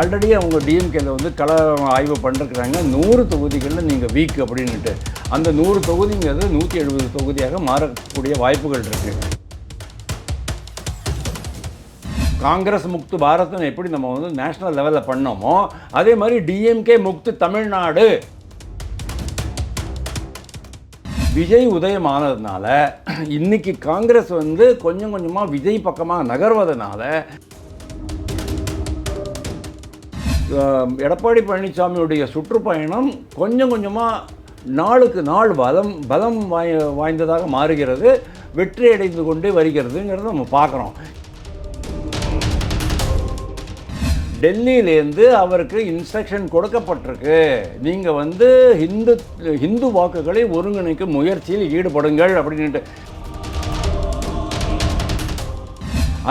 Already அவங்க டிஎம்கேல வந்து கள ஆய்வு பண்ணிருக்கிறாங்க. நூறு தொகுதிகளில் நீங்கள் வீக் அப்படின்னுட்டு. அந்த நூறு தொகுதிங்கிறது நூற்றி எழுபது தொகுதியாக மாறக்கூடிய வாய்ப்புகள் இருக்கு. காங்கிரஸ் முக்து பாரத்னு எப்படி நம்ம வந்து நேஷனல் லெவலில் பண்ணோமோ அதே மாதிரி டிஎம்கே முக்து தமிழ்நாடு. விஜய் உதயமானதுனால இன்னைக்கு காங்கிரஸ் வந்து கொஞ்சம் கொஞ்சமாக விஜய் பக்கமாக நகர்வதனால எடப்பாடி பழனிசாமியுடைய சுற்றுப்பயணம் கொஞ்சம் கொஞ்சமாக நாளுக்கு நாள் பலம் பலம் வாய் வாய்ந்ததாக மாறுகிறது. வெற்றி அடைந்து கொண்டே வருகிறதுங்கிறத நம்ம பார்க்குறோம். டெல்லியிலேருந்து அவருக்கு இன்ஸ்ட்ரக்ஷன் கொடுக்கப்பட்டிருக்கு. நீங்கள் வந்து ஹிந்து ஹிந்து வாக்குகளை ஒருங்கிணைக்கும் முயற்சியில் ஈடுபடுங்கள் அப்படின்ட்டு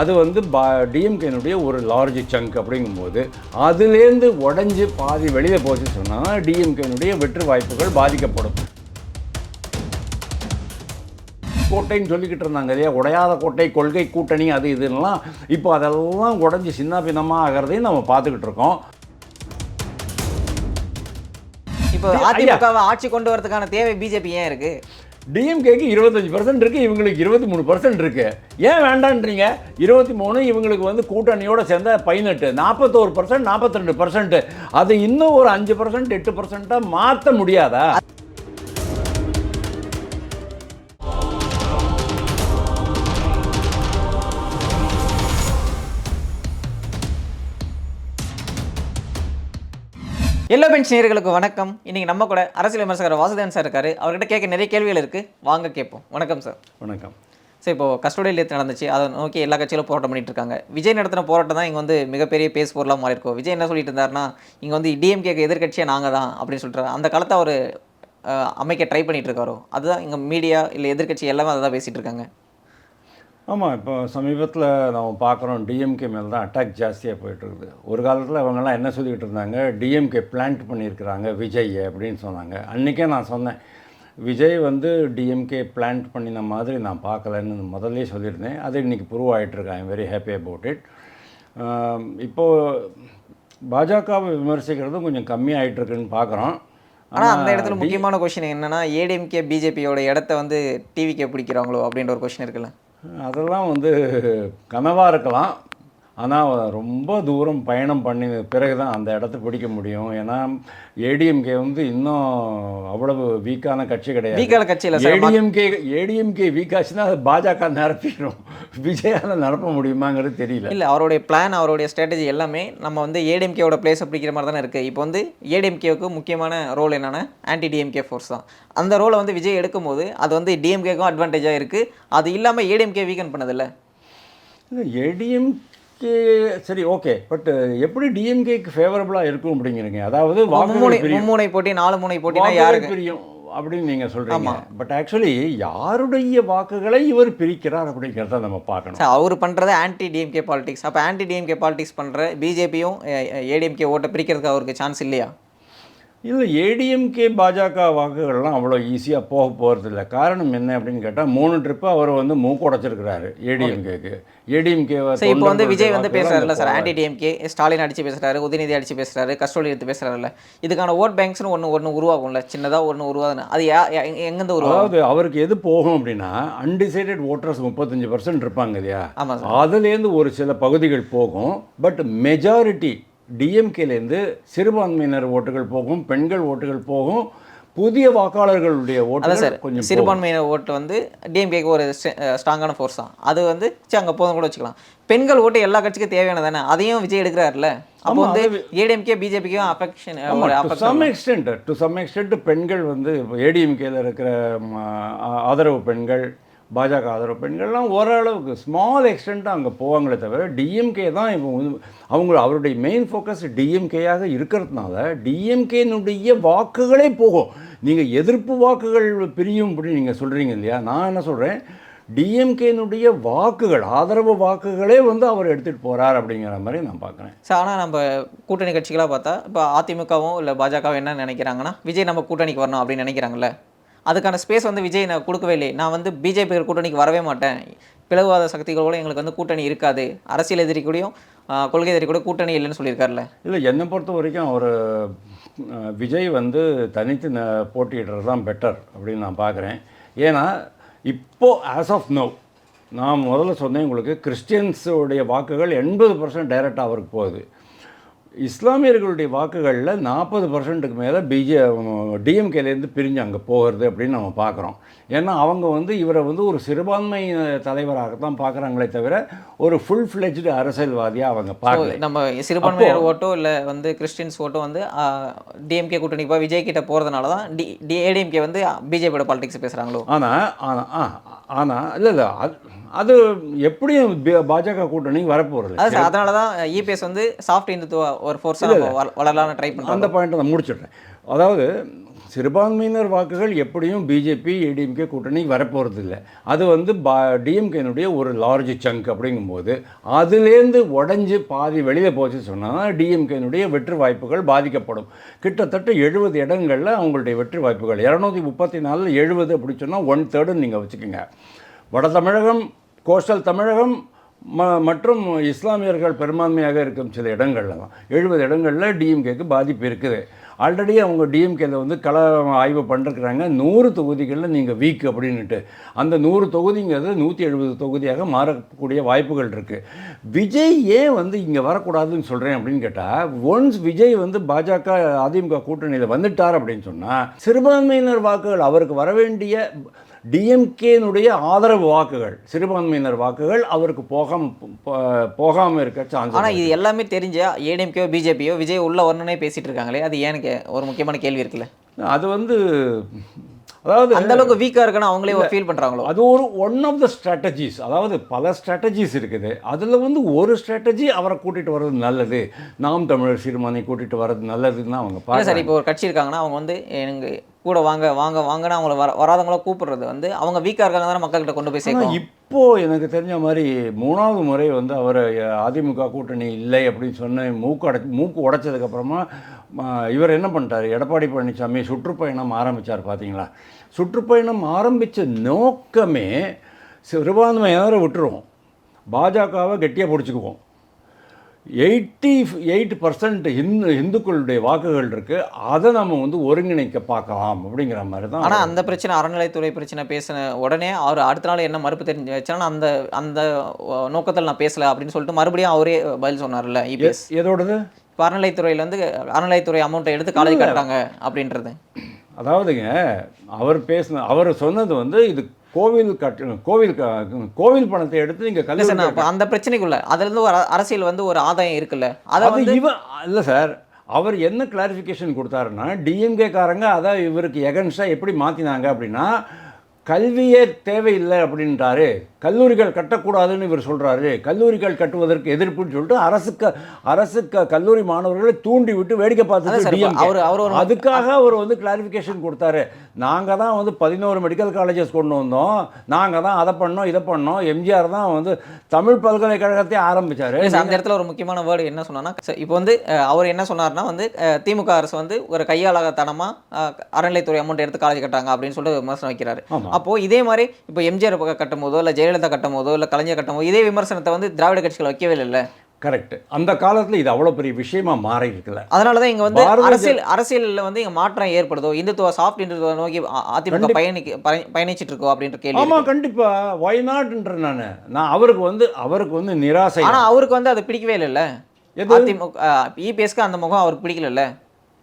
அது வந்து பா டிஎம்கேனுடைய ஒரு லார்ஜ் சங்க் அப்படிங்கும்போது அதுலேருந்து உடஞ்சி பாதி வெளியில் போச்சு சொன்னால் டிஎம்கேனுடைய வெற்றி வாய்ப்புகள் பாதிக்கப்படும். கோட்டைன்னு சொல்லிக்கிட்டு இருந்தாங்க இல்லையா? உடையாத கோட்டை கொள்கை கூட்டணி அது இதுலாம் இப்போ அதெல்லாம் உடஞ்சி சின்ன பின்னமாக ஆகிறதையும் நம்ம பார்த்துக்கிட்டு இருக்கோம். இப்போ. அதிமுகவை ஆட்சி கொண்டு வரதுக்கான தேவை பிஜேபி ஏன் இருக்கு? டிஎம்கேக்கு இருபத்தஞ்சி பர்சன்ட் இருக்குது இவங்களுக்கு இருபத்தி மூணு பர்சன்ட் இருக்குது ஏன் வேண்டான்றீங்க? இருபத்தி மூணு இவங்களுக்கு வந்து கூட்டணியோட சேர்ந்த பதினெட்டு நாற்பத்தோரு பர்சன்ட் நாற்பத்தி ரெண்டு பர்சன்ட் அது இன்னும் ஒரு அஞ்சு பர்சன்ட் எட்டு பர்சன்ட்டாக மாற்ற முடியாதா? எல்லோ பெஞ்ச் நேயர்களுக்கு வணக்கம். இன்னைக்கு நம்ம கூட அரசியல் விமர்சகர் வாசுதேவன் சார் இருக்காரு. அவர்கிட்ட கேட்க நிறைய கேள்விகள் இருக்கு. வாங்க கேட்போம். வணக்கம் சார் வணக்கம். சார் இப்போ கஸ்டோடியல் ஏற்று நடந்துச்சு. அதை நோக்கி எல்லா கட்சிகளும் போராட்டம் பண்ணிட்டு இருக்காங்க. விஜய் நடத்தின போராட்டம் தான் இங்கே வந்து மிகப்பெரிய பேஸ் பொருளாக மாறி இருக்கும் விஜய் என்ன சொல்லிட்டு இருந்தாருன்னா இங்கே வந்து டிஎம்கேக்கு எதிர்க்கட்சியே நாங்கள் தான் அப்படின்னு சொல்லிட்டு அந்த காலத்தை அவர் அமைக்க ட்ரை பண்ணிட்டு இருக்காரோ? அதுதான் இங்கே மீடியா இல்லை எதிர்க்கட்சி எல்லாமே அதை தான் பேசிட்டு இருக்காங்க. ஆமாம் இப்போ சமீபத்தில் நம்ம பார்க்குறோம் டிஎம்கே மேலே தான் அட்டாக் ஜாஸ்தியாக போயிட்டுருக்குது. ஒரு காலத்தில் அவங்கெல்லாம் என்ன சொல்லிக்கிட்டு இருந்தாங்க? டிஎம்கே பிளான்ட் பண்ணியிருக்கிறாங்க விஜய் அப்படின்னு சொன்னாங்க. அன்றைக்கே நான் சொன்னேன் விஜய் வந்து டிஎம்கே பிளான்ட் பண்ணின மாதிரி நான் பார்க்கலன்னு முதல்லே சொல்லியிருந்தேன். அது இன்றைக்கி prove ஆகிட்டுருக்கேன் I'm very happy about it இப்போது பாஜகவை விமர்சிக்கிறதும் கொஞ்சம் கம்மியாயிட்டு இருக்குன்னு பார்க்குறோம். ஆனால் அந்த இடத்துல முக்கியமான கொஷின் என்னன்னா ஏடிஎம்கே பிஜேபியோட இடத்த வந்து டிவிக்கே பிடிக்கிறாங்களோ அப்படின்ற ஒரு கொஷின் இருக்குல்ல. அதெல்லாம் வந்து கனவாக இருக்கலாம். ஆனால் ரொம்ப தூரம் பயணம் பண்ணி பிறகு தான் அந்த இடத்த பிடிக்க முடியும். ஏன்னா ஏடிஎம்கே வந்து இன்னும் அவ்வளவு வீக்கான கட்சி கிடையாது. வீக்கான கட்சி இல்லை சார். ஏடிஎம்கே ஏடிஎம்கே வீக்காச்சுன்னா அது பாஜக நிரப்பிடும். விஜயால நிரப்ப முடியுமாங்கிறது தெரியல. இல்லை அவருடைய பிளான் அவருடைய ஸ்ட்ராட்டஜி எல்லாமே நம்ம வந்து ஏடிஎம்கேவோட பிளேஸை பிடிக்கிற மாதிரி தானே இருக்குது இப்போ வந்து ஏடிஎம்கேவுக்கு முக்கியமான ரோல் என்னென்னா ஆன்டி டிஎம்கே ஃபோர்ஸ் தான். அந்த ரோலை வந்து விஜய் எடுக்கும்போது அது வந்து டிஎம்கேக்கும் அட்வான்டேஜாக இருக்குது அது இல்லாமல் ஏடிஎம்கே வீக்கன் பண்ணதில்ல. ஏடிஎம்கே சரி ஓகே பட் எப்படி டிஎம்கேக்கு ஃபேவரபுளாக இருக்கும் அப்படிங்கிறீங்க? அதாவது மும்முனை போட்டி நாலு முனை போட்டினா யாருக்கு? பிரியும் அப்படின்னு நீங்க சொல்றீங்க. பட் ஆக்சுவலி யாருடைய வாக்குகளை இவர் பிரிக்கிறார் அப்படிங்கிறத நம்ம பார்க்கணும். அவர் பண்ணுறது ஆன்டி டிஎம்கே பாலிடிக்ஸ் அப்போ ஆன்டி டிஎம்கே பாலிடிக்ஸ் பண்ணுற பிஜேபியும் ஏடிஎம்கே ஓட்டை பிரிக்கிறதுக்கு அவருக்கு சான்ஸ் இல்லையா? இல்லை ஏடிஎம்கே பாஜக வாக்குகள்லாம் அவ்வளோ ஈஸியாக போக போகிறதில்ல காரணம் என்ன அப்படின்னு கேட்டால் மூணு ட்ரிப்பு அவர் வந்து மூக்கொடைச்சிருக்கிறாரு ஏடிஎம்கேக்கு ஏடிஎம்கே இப்போ வந்து விஜய் வந்து பேசுறாருல்ல சார் ஆன்டி டிஎம்கே ஸ்டாலின் அடிச்சு பேசுறாரு உதயநிதி அடிச்சு பேசுறாரு கஸ்டோடி எடுத்து பேசுறாருல்ல இதுக்கான ஓட் பேங்க்ஸ்னு ஒன்று ஒன்று உருவாகும்ல சின்னதாக ஒன்று உருவாகுதுன்னு அது எங்கேருந்து உருவாகும்? அதாவது அவருக்கு எது போகும் அப்படின்னா அன்டிசைடட் ஓட்டர்ஸ் முப்பத்தஞ்சு பர்சன்ட் இருப்பாங்க இல்லையா? அதுலேருந்து ஒரு சில பகுதிகள் போகும் பட் மெஜாரிட்டி டிஎம்கேலேருந்து சிறுபான்மையினர் ஓட்டுகள் போகும் பெண்கள் ஓட்டுகள் போகும் புதிய வாக்காளர்களுடைய ஓட்டுகள் சார் கொஞ்சம். சிறுபான்மையினர் ஓட்டு வந்து டிஎம்கேக்கு ஒரு ஸ்ட்ராங்கான ஃபோர்ஸ் தான். அது வந்து சரி அங்கே போதும் கூட வச்சுக்கலாம். பெண்கள் ஓட்டு எல்லா கட்சிக்கும் தேவையானது தானே அதையும் விஜய் எடுக்கிறாருல்ல? அப்போ வந்து ADMK பிஜேபிக்கும் affection some extent to some extent பெண்கள் வந்து ஏடிஎம்கேல இருக்கிற ஆதரவு பெண்கள் பாஜக ஆதரவு பெண்கள்லாம் ஓரளவுக்கு ஸ்மால் எக்ஸ்டெண்ட்டாக அங்கே போவாங்களே தவிர டிஎம்கே தான் இப்போ அவங்க அவருடைய மெயின் ஃபோக்கஸ் டிஎம்கேயாக இருக்கிறதுனால டிஎம்கேனுடைய வாக்குகளே போகும். நீங்கள் எதிர்ப்பு வாக்குகள் பிரியும் அப்படின்னு நீங்கள் சொல்கிறீங்க இல்லையா? நான் என்ன சொல்கிறேன் டிஎம்கேனுடைய வாக்குகள் ஆதரவு வாக்குகளே வந்து அவர் எடுத்துகிட்டு போகிறார் அப்படிங்கிற மாதிரி நான் பார்க்குறேன். சார் ஆனால் நம்ம கூட்டணி கட்சிகளாக பார்த்தா இப்போ அதிமுகவும் இல்லை பாஜகவும் என்ன நினைக்கிறாங்கன்னா விஜய் நம்ம கூட்டணிக்கு வரணும் அப்படின்னு நினைக்கிறாங்கல்ல? அதுக்கான ஸ்பேஸ் வந்து விஜய் நான் கொடுக்கவே இல்லை நான் வந்து பிஜேபி கூட்டணிக்கு வரவே மாட்டேன். பிளவுவாத சக்திகளோட எங்களுக்கு வந்து கூட்டணி இருக்காது. அரசியல் எதிரி கூடயும் கொள்கை எதிரி கூட கூட்டணி இல்லைன்னு சொல்லியிருக்காருல்ல. இல்லை என்னை பொறுத்த வரைக்கும் அவர் விஜய் வந்து தனித்து ந- போட்டியிடுறது தான் பெட்டர் அப்படின்னு நான் பார்க்குறேன். ஏன்னா இப்போது ஆஸ் ஆஃப் நோ நான் முதல்ல சொன்னேன் உங்களுக்கு கிறிஸ்டியன்ஸுடைய வாக்குகள் எண்பது பர்சன்ட் டைரெக்டாக அவருக்கு போகுது. இஸ்லாமியர்களுடைய வாக்குகளில் நாற்பது பர்சன்ட்டுக்கு மேலே பிஜே டிஎம்கேலேருந்து பிரிஞ்சு அங்கே போகிறது அப்படின்னு நம்ம பார்க்குறோம். ஏன்னா அவங்க வந்து இவரை வந்து ஒரு சிறுபான்மை தலைவராகத்தான் பார்க்குறாங்களே தவிர ஒரு ஃபுல் ஃப்ளெஜ்டு அரசியல்வாதியாக அவங்க பார்க்கல. நம்ம சிறுபான்மையினர் ஓட்டோ இல்லை வந்து கிறிஸ்டின்ஸ் ஓட்டோ வந்து டிஎம்கே கூட்டணி இப்போ விஜய் கிட்ட போகிறதுனால தான் டி டி ஏடிஎம்கே வந்து பிஜேபியோட பாலிடிக்ஸ் பேசுகிறாங்களோ ஆனால் ஆனால் ஆ ஆனால் இல்லை இல்லை அது அது எப்படியும் பாஜக கூட்டணி வரப்போகிறது அது சார் அதனால தான் இபிஎஸ் வந்து சாஃப்ட் இந்துத்துவ ஒரு ஃபோர்ஸாக வளரலாம்னு ட்ரை பண்ணுறாங்க அந்த பாயிண்ட்டை நான் முடிச்சிடுறேன். அதாவது சிறுபான்மையினர் வாக்குகள் எப்படியும் பிஜேபி ஏடிஎம்கே கூட்டணி வரப்போகிறது இல்லை அது வந்து பா டிஎம்கேனுடைய ஒரு லார்ஜ் சங்க் அப்படிங்கும்போது அதுலேருந்து உடஞ்சி பாதி வெளியில் போச்சு சொன்னால் டிஎம்கேனுடைய வெற்றி வாய்ப்புகள் பாதிக்கப்படும். கிட்டத்தட்ட எழுபது இடங்களில் அவங்களுடைய வெற்றி வாய்ப்புகள். இரநூத்தி முப்பத்தி நாலில் எழுபது அப்படி சொன்னால் ஒன் தேர்டுன்னு நீங்கள் வச்சுக்கோங்க. வட தமிழகம் கோஸ்டல் தமிழகம் ம மற்றும் இஸ்லாமியர்கள் பெரும்பான்மையாக இருக்கும் சில இடங்களில் தான். எழுபது இடங்களில் டிஎம்கேக்கு பாதிப்பு இருக்குது. ஆல்ரெடி அவங்க டிஎம்கேல வந்து கள ஆய்வு பண்ணிருக்கிறாங்க. நூறு தொகுதிகளில் நீங்கள் வீக் அப்படின்னுட்டு. அந்த நூறு தொகுதிங்கிறது நூற்றி எழுபது தொகுதியாக மாறக்கூடிய வாய்ப்புகள் இருக்குது விஜய் ஏன் வந்து இங்கே வரக்கூடாதுன்னு சொல்கிறேன் அப்படின்னு கேட்டால் ஒன்ஸ் விஜய் வந்து பாஜக அதிமுக கூட்டணியில் வந்துட்டார் அப்படின்னு சொன்னால் சிறுபான்மையினர் வாக்குகள் அவருக்கு வர வேண்டிய டிஎம்கேனுடைய ஆதரவு வாக்குகள் சிறுபான்மையினர் வாக்குகள் அவருக்கு போகாம போ- போகாம இருக்க சான்ஸ் ஆனால் இது எல்லாமே தெரிஞ்ச ஏடிஎம்கேயோ பிஜேபியோ விஜய் உள்ள வரணுன்னே பேசிட்டு இருக்காங்களே அது ஏனுக்கு ஒரு முக்கியமான கேள்வி இருக்குல்ல? அது வந்து அதாவது அந்த அளவுக்கு வீக்காக இருக்குன்னு அவங்களே ஃபீல் பண்ணுறாங்களோ அது ஒரு ஒன் ஆஃப் த ஸ்ட்ராட்டஜிஸ் அதாவது பல ஸ்ட்ராட்டஜிஸ் இருக்குது. அதில் வந்து ஒரு ஸ்ட்ராட்டஜி அவரை கூட்டிகிட்டு வர்றது நல்லது. நாம் தமிழர் சிறுபான்மை கூட்டிகிட்டு வர்றது நல்லதுன்னு அவங்க பார்க்க சார் இப்போ ஒரு கட்சி இருக்காங்கன்னா அவங்க வந்து எனக்கு கூட வாங்க வாங்க வாங்கன்னு அவங்கள வர வராதவங்கள கூப்பிடுறது வந்து அவங்க வீக்காக இருக்காங்க தானே மக்கள்கிட்ட கொண்டு போய் சேர்க்கணும். இப்போ எனக்கு தெரிஞ்ச மாதிரி மூணாவது முறை வந்து அவர் அதிமுக கூட்டணி இல்லை அப்படின்னு சொன்ன மூக்கு அடை மூக்கு உடைச்சதுக்கப்புறமா இவர் என்ன பண்ணிட்டார்? எடப்பாடி பழனிசாமி சுற்றுப்பயணம் ஆரம்பித்தார் பார்த்தீங்களா சுற்றுப்பயணம் ஆரம்பித்த நோக்கமே சிறுபான்மையினரை விட்டுருவோம் பாஜகவை கெட்டியாக பிடிச்சிக்குவோம். எயிட்டி எயிட் பர்சன்ட் ஹிந்து இந்துக்களுடைய வாக்குகள் இருக்குது அதை நம்ம வந்து ஒருங்கிணைக்க பார்க்கலாம் அப்படிங்கிற மாதிரி தான் ஆனால் அந்த பிரச்சனை அறநிலைத்துறை பிரச்சனை பேசின உடனே அவர் அடுத்த நாள் என்ன மறுப்பு தெரிஞ்சு வச்சாலும் அந்த அந்த நோக்கத்தில் நான் பேசல அப்படின்னு சொல்லிட்டு மறுபடியும் அவரே பதில் சொன்னார்ல இபிஎஸ் எதோடது? இப்போ அறநிலைத்துறையில் வந்து அறநிலைத்துறை அமௌண்ட்டை எடுத்து காலேஜ் கட்டுறாங்க அப்படின்றது. அதாவதுங்க அவர் பேசின அவர் சொன்னது வந்து இது கோவில் கட்டு கோவில் கோவில் பணத்தை எடுத்து நீங்கள் சார் கல்வி அந்த பிரச்சனைக்குள்ள அதுலேருந்து ஒரு அரசியல் வந்து ஒரு ஆதாயம் இருக்குல்ல. அதை அது வந்து இவன் இல்லை சார் அவர் என்ன கிளாரிஃபிகேஷன் கொடுத்தாருன்னா டிஎம்கே காரங்க அதை இவருக்கு எகன்ஸ்டாக எப்படி மாற்றினாங்க அப்படின்னா கல்வியே தேவையில்லை அப்படின்றாரு கல்லூரிகள் கட்டக்கூடாதுன்னு இவர் சொல்கிறாரு கல்லூரிகள் கட்டுவதற்கு எதிர்ப்புன்னு சொல்லிட்டு அரசுக்கு அரசு க- கல்லூரி மாணவர்களை தூண்டி விட்டு வேடிக்கை DMK. அவரு- அவரு அதுக்காக அவர் வந்து கிளாரிஃபிகேஷன் கொடுத்தாரு. நாங்கள் தான் வந்து பதினோரு மெடிக்கல் காலேஜஸ் கொண்டு வந்தோம். நாங்கள் தான் அதை பண்ணோம் இதை பண்ணோம். எம்ஜிஆர் தான் வந்து தமிழ் பல்கலைக்கழகத்தை சார், அந்த இடத்துல ஒரு முக்கியமான வேர்டு என்ன சொன்னான்னா இப்போ வந்து அவர் என்ன சொன்னார்னா வந்து திமுக அரசு வந்து ஒரு கையாளத்தனமாக அறநிலைத்துறை அமௌண்ட் எடுத்து காலேஜ் கட்டுறாங்க அப்படின்னு சொல்லிட்டு விமர்சனம் வைக்கிறாரு. ஆமா. அப்போ இதே மாதிரி இப்போ எம்ஜிஆர் பக்கம் கட்டும் போதோ இல்லை ஜெயலலிதா கட்டும் போதோ இல்லை கலைஞர் கட்டும் போதோ இதே விமர்சனத்தை வந்து திராவிட கட்சிகள் வைக்கவே இல்லை கரெக்ட். அந்த காலத்தில் இது அவ்வளோ பெரிய விஷயமா மாறி இருக்குல்ல அதனால தான் இங்க வந்து அரசியல் அரசியலில் வந்து இங்க மாற்றம் ஏற்படுதோ இந்துத்துவ சாஃப்ட் இந்துத்துவ நோக்கி அதிமுக பயணிக்க பயணி- பயணிச்சிட்டு இருக்கோ அப்படின்ற கேள்வி ஆமாம் கண்டிப்பாக ஒய் நாட்ன்ற நான். நான் அவருக்கு வந்து அவருக்கு வந்து நிராசை ஆனா அவருக்கு வந்து அது பிடிக்கவே இல்லைல்ல? அதிமுக இபிஎஸ்க்கு அந்த முகம் அவருக்கு பிடிக்கலல்ல?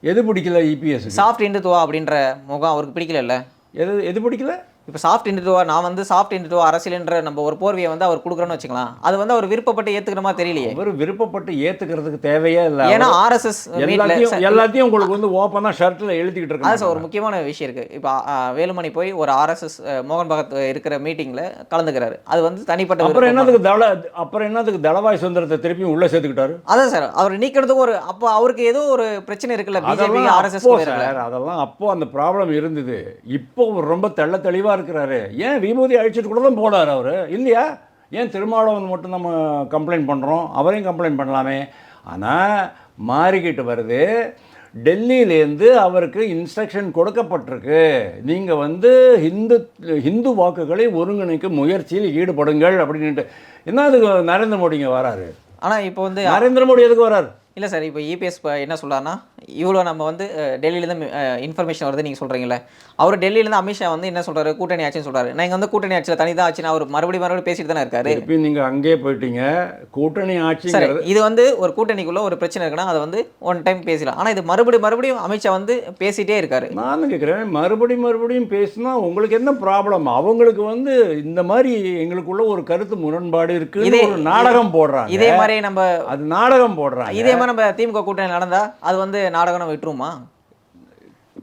எது பிடிக்கல இபிஎஸ் சாஃப்ட் இந்துத்துவா அப்படின்ற முகம் அவருக்கு பிடிக்கலல்ல? எது எது பிடிக்கல? இப்போ சாஃப்ட் இந்துத்துவா நான் வந்து சாஃப்ட் இந்துத்துவா அரசியல்ன்ற நம்ம ஒரு போர்வையை வந்து அவர் கொடுக்குறோன்னு வச்சுக்கலாம். அது வந்து அவர் விருப்பப்பட்டு மாதிரி தெரியலையே. அவர் விருப்பப்பட்டு ஏத்துக்கிறதுக்கு தேவையே இல்லை. ஏன்னா ஆர்எஸ்எஸ் எல்லாத்தையும் எல்லாத்தையும் உங்களுக்கு வந்து ஓப்பனாக ஷர்ட்டில் எழுதிக்கிட்டு அது சார் இருக்காங்க ஒரு முக்கியமான விஷயம் இருக்கு. இப்போ வேலுமணி போய் ஒரு ஆர்எஸ்எஸ் மோகன் பகத் இருக்கிற மீட்டிங்ல கலந்துக்கிறாரு. அது வந்து தனிப்பட்ட அப்புறம். என்னதுக்கு தள அப்புறம் என்னதுக்கு தளவாய் சுந்தரத்தை திருப்பி உள்ளே சேர்த்துக்கிட்டாரு? அதான் சார் அவர் நீக்கிறதுக்கு ஒரு அப்போ அவருக்கு ஏதோ ஒரு பிரச்சனை இருக்குல்ல பிஜேபி ஆர்எஸ்எஸ் அதெல்லாம் அப்போ அந்த ப்ராப்ளம் இருந்தது. இப்போ ரொம்ப தெள்ள தெளிவாக இருக்கிறாரு. ஏன் விபூதி அழிச்சிட்டு கூட தான் போனார் அவர்? இல்லையா? ஏன் திருமாவளவன் மட்டும் நம்ம கம்ப்ளைண்ட் பண்ணுறோம் அவரையும் கம்ப்ளைண்ட் பண்ணலாமே. ஆனால் மாறிக்கிட்டு வருது. டெல்லியிலேருந்து அவருக்கு இன்ஸ்ட்ரக்ஷன் கொடுக்கப்பட்டிருக்கு. நீங்கள் வந்து ஹிந்து ஹிந்து வாக்குகளை ஒருங்கிணைக்கும் முயற்சியில் ஈடுபடுங்கள் அப்படின்ட்டு என்ன அது நரேந்திர மோடிங்க வராரு? ஆனால் இப்போ வந்து நரேந்திர மோடி எதுக்கு வராரு? இல்லை சார் இப்போ இபிஎஸ் என்ன சொல்றாருன்னா இவ்வளோ நம்ம வந்து டெல்லியிலேருந்து இன்ஃபர்மேஷன் வருது நீங்கள் சொல்கிறீங்களே அவர் டெல்லியிலேருந்து அமித்ஷா வந்து என்ன சொல்றாரு? கூட்டணி ஆட்சின்னு சொல்றாரு. நான் இங்க வந்து கூட்டணி ஆட்சியில் தனி தான் ஆச்சுன்னு அவர் மறுபடியும் மறுபடியும் பேசிட்டு தானே இருக்காரு. திருப்பி நீங்க அங்கேயே போயிட்டீங்க. கூட்டணி சார் ஆட்சிங்கிறது இது வந்து ஒரு கூட்டணிக்குள்ள ஒரு பிரச்சனை இருக்குன்னா அதை வந்து ஒன் டைம் பேசலாம் ஆனால் இது மறுபடியும் மறுபடியும் அமித்ஷா வந்து பேசிட்டே இருக்காரு. நான் கேட்குறேன் மறுபடியும் மறுபடியும் பேசினா உங்களுக்கு என்ன ப்ராப்ளம் அவங்களுக்கு வந்து இந்த மாதிரி எங்களுக்குள்ள ஒரு கருத்து முரண்பாடு இருக்குன்னு இதே- ஒரு நாடகம் போடுறாங்க. இதே மாதிரி நம்ம அது நாடகம் போடுறாங்க. இதே மாதிரி நம்ம திமுக கூட்டணி நடந்தா அது வந்து நாடகம் விட்டுருமா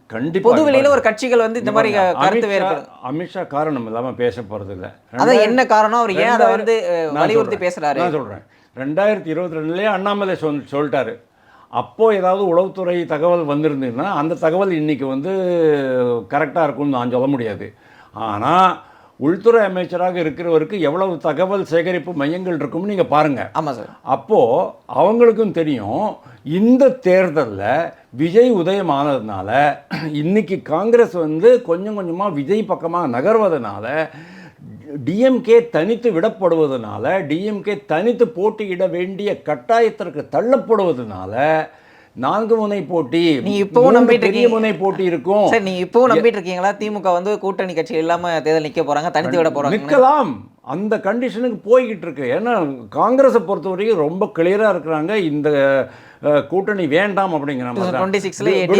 கண்டிப்பா பொது வெளியில ஒரு கட்சிகள் வந்து இந்த மாதிரி கருத்து அமித்ஷா- வேறுபாடு. அமித்ஷா காரணம் இல்லாம பேச போறது இல்ல அதான் என்ன காரணம்? அவர் ஏன் அதை வந்து வலியுறுத்தி. பேசுறாரு? நான் சொல்றேன். ரெண்டாயிரத்தி இருபத்தி ரெண்டுலேயே அண்ணாமலை சொல் சொல்லிட்டாரு. அப்போ ஏதாவது உளவுத்துறை தகவல் வந்திருந்ததுன்னா அந்த தகவல் இன்னைக்கு வந்து கரெக்டாக இருக்கும்னு நான் சொல்ல முடியாது. ஆனால் உள்துறை அமைச்சராக இருக்கிறவருக்கு எவ்வளவு தகவல் சேகரிப்பு மையங்கள் இருக்கும்னு நீங்கள் பாருங்கள் ஆமா சார். அப்போது அவங்களுக்கும் தெரியும் இந்த தேர்தலில் விஜய் உதயமானதுனால இன்னைக்கு காங்கிரஸ் வந்து கொஞ்சம் கொஞ்சமாக விஜய் பக்கமாக நகர்வதனால டிஎம்கே தனித்து விடப்படுவதனால டிஎம்கே தனித்து போட்டியிட வேண்டிய கட்டாயத்திற்கு தள்ளப்படுவதனால நான்கு முனை போட்டி. நீங்க இப்பவும் நம்பிட்டு இருக்கீங்க. முனை போட்டி இருக்கும். சார் நீங்க இப்பவும் நம்பிட்டு இருக்கீங்களா? திமுக வந்து கூட்டணி கட்சி இல்லாம தேர்தல் நிக்க போறாங்க தனித்து விட போறாங்க நிற்கலாம் அந்த கண்டிஷனுக்கு போய்கிட்டு இருக்கு. ஏன்னா காங்கிரஸை பொறுத்த வரைக்கும் ரொம்ப கிளியராக இருக்கிறாங்க. இந்த கூட்டணி வேண்டாம் அப்படிங்கிற மாதிரி தான். 26 ல வி- DMK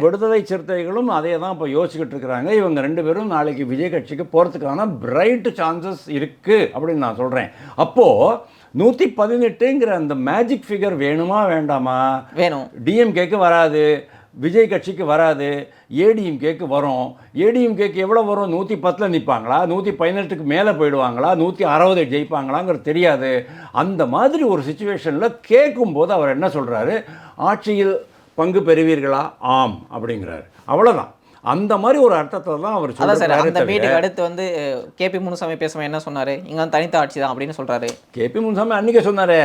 விடுதலை சிறுத்தைகளும் அதே தான் இப்போ யோசிச்சுக்கிட்டு இருக்கிறாங்க. இவங்க ரெண்டு பேரும் நாளைக்கு விஜய் கட்சிக்கு போகிறதுக்கான பிரைட் சான்சஸ் இருக்கு அப்படின்னு நான் சொல்கிறேன் அப்போது நூற்றி பதினெட்டுங்கிற அந்த மேஜிக் ஃபிகர் வேணுமா வேண்டாமா? வேணும். டிஎம்கேக்கு வராது விஜய் கட்சிக்கு வராது ஏடிஎம்கேக்கு வரும். ஏடிஎம்கேக்கு எவ்வளோ வரும்? நூற்றி பத்தில் நிற்பாங்களா நூற்றி பதினெட்டுக்கு மேலே போயிடுவாங்களா? நூற்றி அறுபது ஜெயிப்பாங்களாங்கிறது தெரியாது. அந்த மாதிரி ஒரு சுச்சுவேஷனில் கேட்கும்போது அவர் என்ன சொல்கிறாரு ஆட்சியில் பங்கு பெறுவீர்களா? ஆம் அப்படிங்கிறாரு. அவ்வளோதான் அந்த மாதிரி ஒரு அர்த்தத்தை தான் அவர் அதான் சார் அந்த சொல்கிறாரு மீட்டிங் அடுத்து வந்து கேபி முனுசாமி பேசும்போது என்ன சொன்னாரு? இங்க வந்து தனித்த ஆட்சி தான் அப்படின்னு சொல்றாரு. கேபி முன்சாமி அன்றைக்கே சொன்னாரே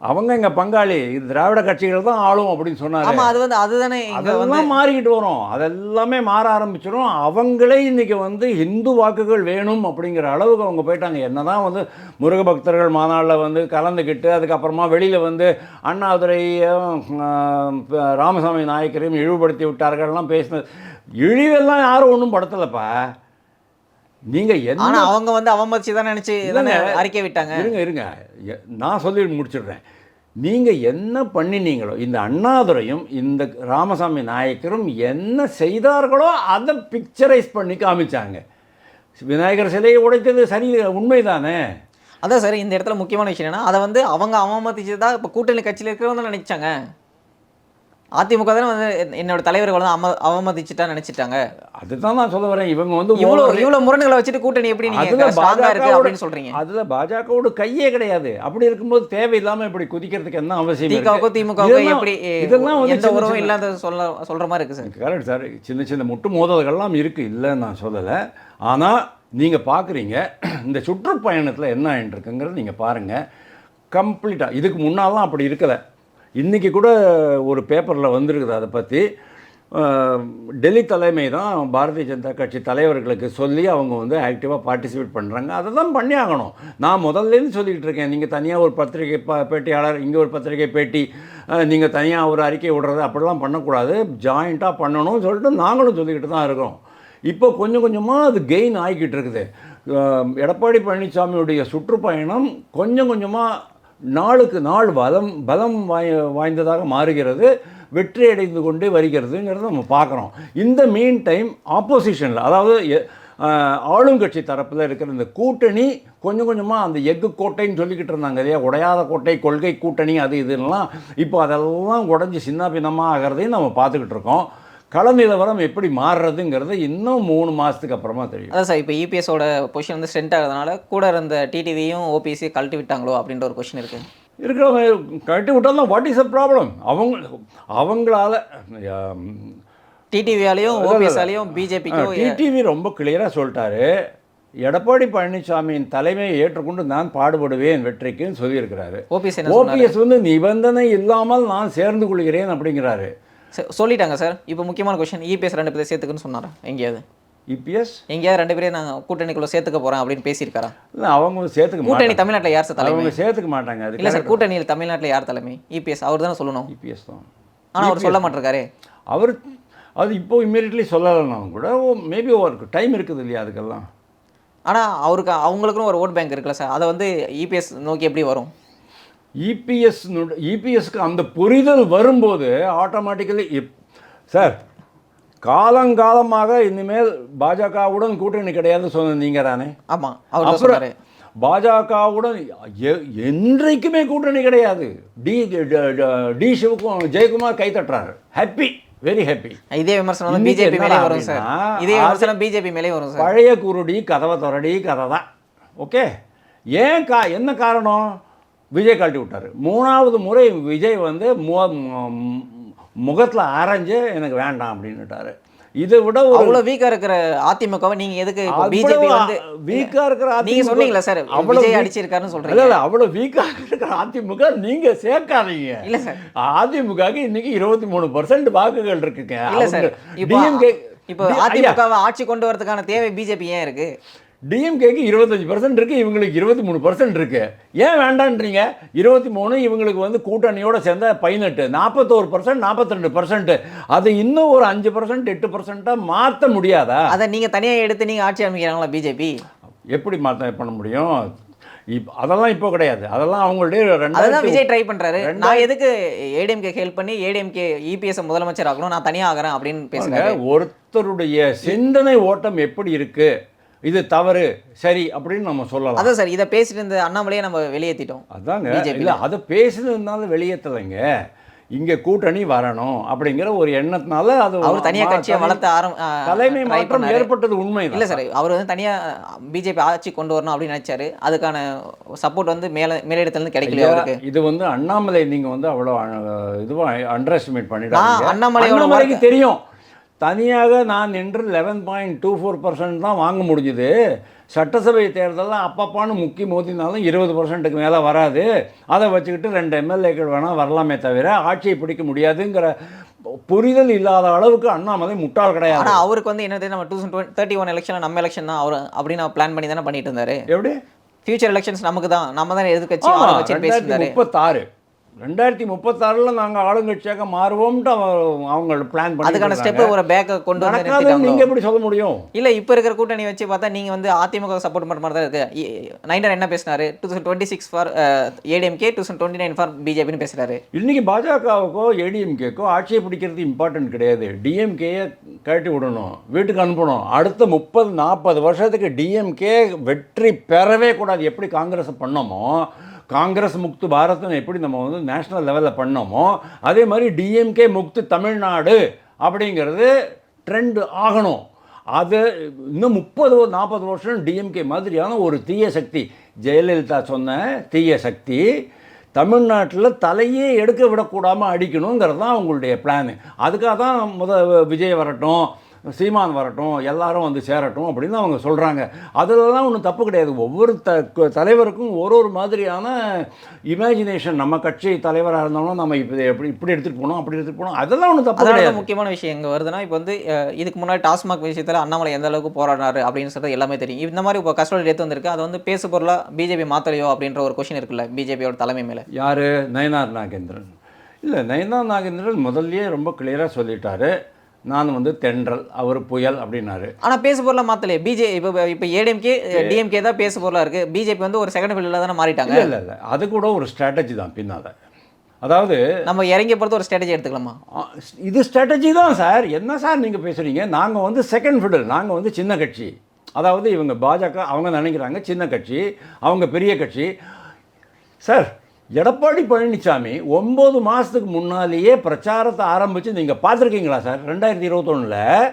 அவங்க எங்கள் பங்காளி இது திராவிட கட்சிகள் தான் ஆளும் அப்படின்னு சொன்னார். ஆமா அது வந்து அதுதானே அதெல்லாம் மாறிக்கிட்டு வரும். அதெல்லாமே மாற ஆரம்பிச்சிடும் அவங்களே இன்னைக்கு வந்து இந்து வாக்குகள் வேணும் அப்படிங்கிற அளவுக்கு அவங்க போயிட்டாங்க. என்னதான் வந்து முருக பக்தர்கள் மாநாட்டில் வந்து கலந்துக்கிட்டு அதுக்கப்புறமா வெளியில் வந்து அண்ணாதுரையும் ராமசாமி நாயக்கரையும் இழிவுபடுத்தி விட்டார்கள்லாம் பேசினது இழிவெல்லாம் யாரும் ஒன்றும் படுத்தலைப்பா. நீங்கள் என்ன அவங்க வந்து அவமதிச்சு தான் நினைச்சு தானே. அறிக்கை விட்டாங்க? இருங்க இருங்க. நான் சொல்லி முடிச்சிடுறேன். நீங்கள் என்ன பண்ணினீங்களோ இந்த அண்ணாதுரையும் இந்த ராமசாமி நாயக்கரும் என்ன செய்தார்களோ அதை பிக்சரைஸ் பண்ணி காமிச்சாங்க. விநாயகர் சிலையை உடைத்தது சரி உண்மைதானே? அதான் சார் இந்த இடத்துல முக்கியமான விஷயம் என்னன்னா அதை வந்து அவங்க அவமதிச்சு தான் இப்போ கூட்டணி கட்சியில் இருக்கிறவங்க நினைச்சாங்க. அதிமுக தானே வந்து என்னோட தலைவர்கள் வந்து அவம அவமதிச்சுட்டா நினைச்சிட்டாங்க. அதுதான் நான் சொல்ல வரேன். இவங்க வந்து இவ்வளோ இவ்வளோ முரண்களை வச்சுட்டு கூட்டணி எப்படி அதுல நீங்க ஸ்ட்ராங்கா இருக்கு பாஜகவோட- அப்படின்னு சொல்றீங்க. அதுல பாஜகவோட கையே கிடையாது. அப்படி இருக்கும்போது தேவையில்லாம இப்படி குதிக்கிறதுக்கு என்ன அவசியம் திமுகவுக்கும் இதெல்லாம் எப்படி இதெல்லாம் வந்து எந்த உறவும் இல்லாத சொல்ல சொல்ற மாதிரி இருக்கு சார்? Correct sir. சின்ன சின்ன முட்டு மோதல்கள்லாம் இருக்குது இல்லைன்னு நான் சொல்லலை. ஆனால் நீங்கள் பார்க்குறீங்க இந்த சுற்றுப்பயணத்தில் என்ன ஆயிட்டு இருக்குங்கிறது நீங்கள் பாருங்கள் கம்ப்ளீட்டாக இதுக்கு முன்னாலாம் அப்படி இருக்கலை. இன்றைக்கி கூட ஒரு பேப்பரில் வந்திருக்குது அதை பற்றி டெல்லி தலைமை தான் பாரதிய ஜனதா கட்சி தலைவர்களுக்கு சொல்லி அவங்க வந்து ஆக்டிவாக பார்ட்டிசிபேட் பண்ணுறாங்க அதை தான் பண்ணி ஆகணும். நான் முதல்லேருந்து சொல்லிக்கிட்டு இருக்கேன். நீங்கள் தனியாக ஒரு பத்திரிகை ப பேட்டியாளர் இங்கே ஒரு பத்திரிகை பேட்டி நீங்கள் தனியாக ஒரு அறிக்கை விடுறது அப்படிலாம் பண்ணக்கூடாது. ஜாயிண்ட்டாக பண்ணணும்னு சொல்லிட்டு நாங்களும் சொல்லிக்கிட்டு தான் இருக்கோம். இப்போ கொஞ்சம் கொஞ்சமாக அது கெயின் ஆகிக்கிட்டு இருக்குது. எடப்பாடி பழனிசாமியுடைய சுற்றுப்பயணம் கொஞ்சம் கொஞ்சமாக நாளுக்கு நாள் பலம் பலம் வாய் வாய்ந்ததாக மாறுகிறது வெற்றி அடைந்து கொண்டே வருகிறதுங்கிறத நம்ம பார்க்குறோம். இந்த மீன் டைம் ஆப்போசிஷனில் அதாவது எ- ஆளுங்கட்சி தரப்பில் இருக்கிற இந்த கூட்டணி கொஞ்சம் கொஞ்சமாக அந்த எஃகு கோட்டைன்னு சொல்லிக்கிட்டு இருந்தாங்க இல்லையா? உடையாத கோட்டை கொள்கை கூட்டணி அது இதுலாம் இப்போ அதெல்லாம் உடஞ்சி சின்ன பின்னமாக ஆகிறதையும் நம்ம பார்த்துக்கிட்டு இருக்கோம். கள நிலவரம் எப்படி மாறுறதுங்கிறது இன்னும் மூணு மாதத்துக்கு அப்புறமா தெரியும். அதான் சார் இப்போ இபிஎஸோட பொசிஷன் வந்து ஸ்ட்ரென்த் ஆகிறதுனால கூட இருந்த டிடிவியும் ஓபிசி கழட்டி விட்டாங்களோ அப்படின்ற ஒரு கொஷின் இருக்கு. இருக்கிறவங்க கட்டி விட்டாலும் வாட் இஸ் அ ப்ராப்ளம் அவங்க அவங்களால டிடிவியாலையும் ஓபிஎஸ்ஆலையும் பிஜேபிக்கும் டிடிவி ரொம்ப கிளியராக சொல்லிட்டாரு. எடப்பாடி பழனிசாமியின் தலைமையை ஏற்றுக்கொண்டு நான் பாடுபடுவேன் வெற்றிக்குன்னு சொல்லியிருக்கிறாரு. ஓபிஎஸ் ஓபிஎஸ் வந்து நிபந்தனை இல்லாமல் நான் சேர்ந்து கொள்கிறேன் அப்படிங்கிறாரு. சொல்லிட்டாங்க சார் இப்போ முக்கியமான கொஷின் இபிஎஸ் ரெண்டு பேர் சேர்த்துக்குன்னு சொன்னாரா? எங்கேயாவது? இபிஎஸ் எங்கேயாவது ரெண்டு பேரையும் நான் கூட்டணிக்குள்ள சேர்த்துக்க போறேன் அப்படின்னு பேசியிருக்காரா? இல்லை அவங்க சேர்த்துக்க கூட்டணி தமிழ்நாட்டுல யார் சார் தலைமை? அவங்க சேர்த்துக்க மாட்டாங்க இல்ல அது சார் கூட்டணியில் தமிழ்நாட்டுல யார் தலைமை? இபிஎஸ் அவர் தானே சொல்லணும். இபிஎஸ் தான். ஆனா அவர் சொல்ல மாட்டிருக்காரு. அவர் அது இப்போ இம்மீடியட்லி சொல்லலைனாலும் கூட மேபி ஒரு டைம் இருக்குது இல்லையா அதுக்கெல்லாம்? ஆனா அவருக்கு அவங்களுக்குன்னு ஒரு ஓட் பேங்க் இருக்குல்ல சார் அதை வந்து இபிஎஸ் நோக்கி எப்படி வரும்? இபிஎஸ் இபிஎஸ்க்கு அந்த புரிதல் வரும்போது ஆட்டோமேட்டிக்கலி சார் காலங்காலமாக இனிமேல் பாஜகவுடன் கூட்டணி கிடையாதுன்னு சொன்ன நீங்க தானே? ஆமா அவர் தான் அப்புறம் பாஜகவுடன் என்றைக்குமே கூட்டணி கிடையாது. டி ட- சிவக்கும் ஜெயக்குமார் கை தட்டுறாரு. ஹாப்பி வெரி ஹாப்பி இதே விமர்சனம் பிஜேபி மேலே வரும் சார் இதே விமர்சனம் பிஜேபி மேலே வரும் சார் பழைய குருடி கதவை திறடி கதை தான். ஓகே ஏன் கா என்ன காரணம்? விஜய் கழட்டி விட்டாரு. மூணாவது முறை விஜய் வந்து முகத்தில் அரைஞ்சு எனக்கு வேண்டாம் அப்படின்னுட்டாரு. இதை விட ஒரு அவ்வளவு வீக்கா இருக்கிற அதிமுகவை நீங்க எதுக்கு பிஜேபி வந்து வீக்கா இருக்கிற நீங்க அதிமுக சொன்னீங்களா சார் வீக்- அடிச்சிருக்காருன்னு இல்ல சொல்றீங்க. இல்ல அவ்வளவு வீக்கா இருக்கிற அதிமுக நீங்க சேர்க்காதீங்க. இல்ல சார். அதிமுகவுக்கு இன்னைக்கு இருபத்தி மூணு பர்சன்ட் வாக்குகள் இருக்குங்க. இல்ல சார். இப்போ அதிமுகவை ஆட்சி கொண்டு வரதுக்கான தேவை பிஜேபி ஏன் இருக்கு? டிஎம்கேக்கு இருபத்தஞ்சி பர்சன்ட் இருக்கு இவங்களுக்கு இருபத்தி மூணு பர்சன்ட் இருக்கு. ஏன் வேண்டான்றீங்க? இருபத்தி மூணு இவங்களுக்கு வந்து கூட்டணியோட சேர்ந்த பதினெட்டு நாற்பத்தோரு பர்சன்ட் நாற்பத்தி ரெண்டு பர்சன்ட் அது இன்னும் ஒரு அஞ்சு பர்சன்ட் எட்டு பர்சன்ட்டாக மாற்ற முடியாதா? அதை நீங்க தனியா எடுத்து நீங்க ஆட்சி அமைக்கிறாங்களா பிஜேபி எப்படி மாற்ற பண்ண முடியும்? இப் அதெல்லாம் இப்போ கிடையாது. அதெல்லாம் அவங்களுடைய ரெண்டாயிரத்தி விஜய் ட்ரை பண்றாரு. நான் எதுக்கு ஏடிஎம்கே ஹெல்ப் பண்ணி ஏடிஎம்கே இபிஎஸ் முதலமைச்சர் ஆகணும்? நான் தனியா ஆகிறேன் அப்படின்னு பாருங்க, ஒருத்தருடைய சிந்தனை ஓட்டம் எப்படி இருக்கு? இது தவறு சரி அப்படின்னு நம்ம சொல்லலாம். அதான் சார் இதை பேசிட்டு இருந்த அண்ணாமலையே நம்ம வெளியேற்றிட்டோம் அதாங்க. இல்லை அதை பேசுனதுனால வெளியேற்றலைங்க இங்கே கூட்டணி வரணும் அப்படிங்கிற ஒரு எண்ணத்தினால அது அவர் தனியா மா- கட்சியை வளர்த்த ஆரம் தலைமை மாற்றம். ஏற்பட்டது உண்மை இல்ல சார் அவர் வந்து தனியா பிஜேபி ஆட்சி கொண்டு வரணும் அப்படின்னு நினைச்சாரு. அதுக்கான சப்போர்ட் வந்து மேல மேலிடத்துல இருந்து கிடைக்கல அவருக்கு. இது வந்து அண்ணாமலை நீங்க வந்து அவ்வளோ இதுவா அண்டர் எஸ்டிமேட் பண்ணிடாதீங்க. நான் அண்ணாமலையோட அண்ணாமலைக்கு தெரியும். தனியாக நான் நின்று eleven point two four percent தான் வாங்க முடிஞ்சுது. சட்டசபை தேர்தலில் அப்பப்பான்னு முக்கி மோதினாலும் இருபது பர்சன்ட்டுக்கு மேலே வராது. அதை வச்சுக்கிட்டு ரெண்டு எம்எல்ஏக்கள் வேணால் வரலாமே தவிர ஆட்சியை பிடிக்க முடியாதுங்கிற புரிதல் இல்லாத அளவுக்கு அண்ணாமலை முட்டாள் கிடையாது. அவருக்கு வந்து என்ன தெரியும் நம்ம two thousand thirty one election நம்ம எலெக்ஷன் தான் அவர் அப்படின்னு பிளான் பண்ணி தானே பண்ணிட்டு இருந்தாரு? எப்படி? ஃபியூச்சர் எலெக்ஷன்ஸ் நமக்கு தான். நம்ம தான் எதிர்கட்சி முப்பத்தாறு. ரெண்டாயிரத்தி முப்பத்தாறில் நாங்கள் ஆளுங்கட்சியாக மாறுவோம்ட்டு அவங்க பிளான் பண்ணி அதுக்கான ஸ்டெப் ஒரு பேக்கை கொண்டு வந்து நீங்கள் எப்படி சொல்ல முடியும்? இல்ல இப்ப இருக்கிற கூட்டணி வச்சு பார்த்தா நீங்க வந்து அதிமுக சப்போர்ட் பண்ற மாதிரி தான் இருக்கு நைன்டர் என்ன பேசினாரு? Two thousand twenty six for ADMK two thousand twenty nine for பிஜேபின்னு பேசுறாரு. இன்னைக்கு பாஜகவுக்கோ ஏடிஎம்கேக்கோ ஆட்சியை பிடிக்கிறது இம்பார்ட்டன்ட் கிடையாது. டிஎம்கேயை கழட்டி விடணும் வீட்டுக்கு அனுப்பணும். அடுத்த முப்பது நாற்பது வருஷத்துக்கு டிஎம்கே வெற்றி பெறவே கூடாது. எப்படி காங்கிரஸ் பண்ணோமோ காங்கிரஸ் முக்து பாரத்னு எப்படி நம்ம வந்து நேஷனல் லெவலில் பண்ணோமோ அதே மாதிரி டிஎம்கே முக்து தமிழ்நாடு அப்படிங்கிறது ட்ரெண்ட் ஆகணும். அது இன்னும் முப்பது நாற்பது வருஷம் டிஎம்கே மாதிரியான ஒரு தீய சக்தி. ஜெயலலிதா சொன்ன தீய சக்தி தமிழ்நாட்டில் தலையே எடுக்க விடக்கூடாமல் அடிக்கணுங்கிறது தான் அவங்களுடைய பிளான் அதுக்காக தான் முத விஜய் வரட்டும் சீமான் வரட்டும் எல்லாரும் வந்து சேரட்டும் அப்படின்னு அவங்க சொல்கிறாங்க அதிலலாம் ஒன்றும் தப்பு கிடையாது. ஒவ்வொரு த தலைவருக்கும் ஒரு ஒரு மாதிரியான இமேஜினேஷன் நம்ம கட்சி தலைவராக இருந்தாலும் நம்ம இப்போ எப்படி இப்படி எடுத்துகிட்டு போகணும் அப்படி எடுத்துகிட்டு போகணும் அதெல்லாம் ஒன்றும் தப்பு கிடையாது. முக்கியமான விஷயம் எங்க வருதுன்னா இப்போ வந்து இதுக்கு முன்னாடி டாஸ்மாக் விஷயத்துல அண்ணாமலை எந்த அளவுக்கு போராடினாரு அப்படின்னு சொல்றது எல்லாமே தெரியும். இந்த மாதிரி இப்போ கஸ்டோடி டெத் வந்திருக்கு. அதை வந்து பேசு பொருளா பிஜேபி மாத்தலையோ அப்படின்ற ஒரு கொஷின் இருக்குல்ல பிஜேபியோட தலைமை மேல. யார்? நயனார் நாகேந்திரன். இல்லை நயனார் நாகேந்திரன் முதல்லயே ரொம்ப கிளியராக சொல்லிட்டாரு. நான் வந்து தென்றல் அவர் புயல் அப்படின்னாரு. ஆனா பேசு பொருளா மாத்தலையே. பிஜே இப்போ இப்போ ஏடிஎம்கே டிஎம்கே தான் பேசு பொருளா இருக்கு. பிஜேபி வந்து ஒரு செகண்ட் பில்லில் தானே மாறிட்டாங்க. இல்லை இல்லை அது கூட ஒரு ஸ்ட்ராட்டஜி தான் பின்னால். அதாவது நம்ம இறங்கிய பொறுத்து ஒரு ஸ்ட்ராட்டஜி எடுத்துக்கலாமா? இது ஸ்ட்ராட்டஜி தான் சார் என்ன சார் நீங்கள் பேசுகிறீங்க நாங்கள் வந்து செகண்ட் ஃபிடல் நாங்கள் வந்து சின்ன கட்சி. அதாவது இவங்க பாஜக அவங்க நினைக்கிறாங்க சின்ன கட்சி அவங்க பெரிய கட்சி. சார் எடப்பாடி பழனிசாமி ஒம்பது மாதத்துக்கு முன்னாலேயே பிரச்சாரத்தை ஆரம்பித்து நீங்கள் பார்த்துருக்கீங்களா சார்? ரெண்டாயிரத்தி இருபத்தொன்னில்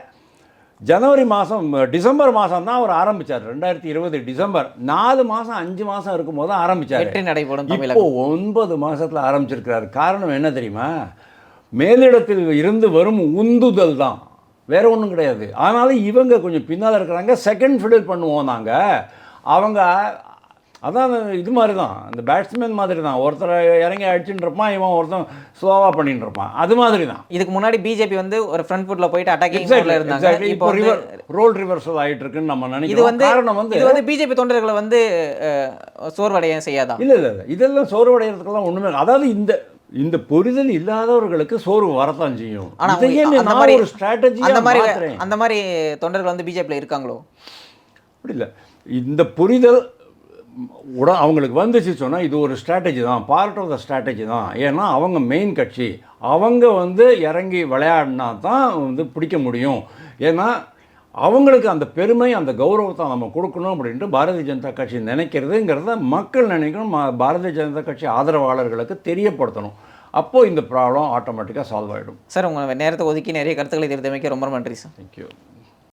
ஜனவரி மாதம் டிசம்பர் மாதம் தான் அவர் ஆரம்பித்தார் ரெண்டாயிரத்தி இருபது டிசம்பர் நாலு மாதம் அஞ்சு மாதம் இருக்கும்போது தான் ஆரம்பித்தார் வெற்றி நடைபோடும் இப்போ ஒன்பது மாசத்துல ஆரம்பிச்சிருக்கிறார். காரணம் என்ன தெரியுமா? மேலிடத்தில் இருந்து வரும் உந்துதல் தான். வேற ஒன்றும் கிடையாது. ஆனாலும் இவங்க கொஞ்சம் பின்னால் இருக்கிறாங்க. செகண்ட் ஃபிடில் பண்ணுவோம் நாங்கள் அவங்க அதான் இது மாதிரி தான் அந்த பேட்ஸ்மேன் மாதிரி தான் ஒருத்தர் இறங்கி அடிச்சுட்டு இருப்பான் இவன் ஒருத்தன் ஸ்லோவாக பண்ணிட்டு இருப்பான் அது மாதிரி தான் இதுக்கு முன்னாடி பிஜேபி வந்து ஒரு ஃப்ரண்ட் ஃபுட்ல போயிட்டு அட்டாக்கிங் இருந்தாங்க. இப்போ ரிவர் ரோல் ரிவர்சல் ஆகிட்டு இருக்குன்னு நம்ம இது நினைக்கிறோம் வந்து காரணம் வந்து இது வந்து பிஜேபி தொண்டர்களை வந்து சோர்வடைய செய்யாதா? இல்லை இல்லை இல்லை. இதெல்லாம் சோர்வடைகிறதுக்கெல்லாம் ஒன்றுமே. அதாவது இந்த இந்த புரிதல் இல்லாதவர்களுக்கு சோர்வு வரத்தான் செய்யும். அந்த மாதிரி- ஒரு ஸ்ட்ராட்டஜி அந்த மாதிரி அந்த மாதிரி தொண்டர்கள் வந்து பிஜேபியில் இருக்காங்களோ? அப்படி இல்லை. இந்த புரிதல் உட அவங்களுக்கு வந்துச்சு சொன்னால் இது ஒரு ஸ்ட்ராட்டஜி தான் பார்ட் ஆஃப் த ஸ்ட்ராட்டஜி தான். ஏன்னா அவங்க மெயின் கட்சி. அவங்க வந்து இறங்கி விளையாடினா தான் வந்து பிடிக்க முடியும். ஏன்னா அவங்களுக்கு அந்த பெருமை அந்த கௌரவத்தை நம்ம கொடுக்கணும் அப்படின்ட்டு பாரதிய ஜனதா கட்சி நினைக்கிறதுங்கிறத மக்கள் நினைக்கணும். பாரதிய ஜனதா கட்சி ஆதரவாளர்களுக்கு தெரியப்படுத்தணும். அப்போது இந்த ப்ராப்ளம் ஆட்டோமேட்டிக்காக சால்வ் ஆகிடும் சார் உங்கள் நேரத்தை ஒதுக்கி நிறைய கருத்துக்களை தெரிவித்தமைக்கு ரொம்ப ரொம்ப நன்றி சார். தேங்க்யூ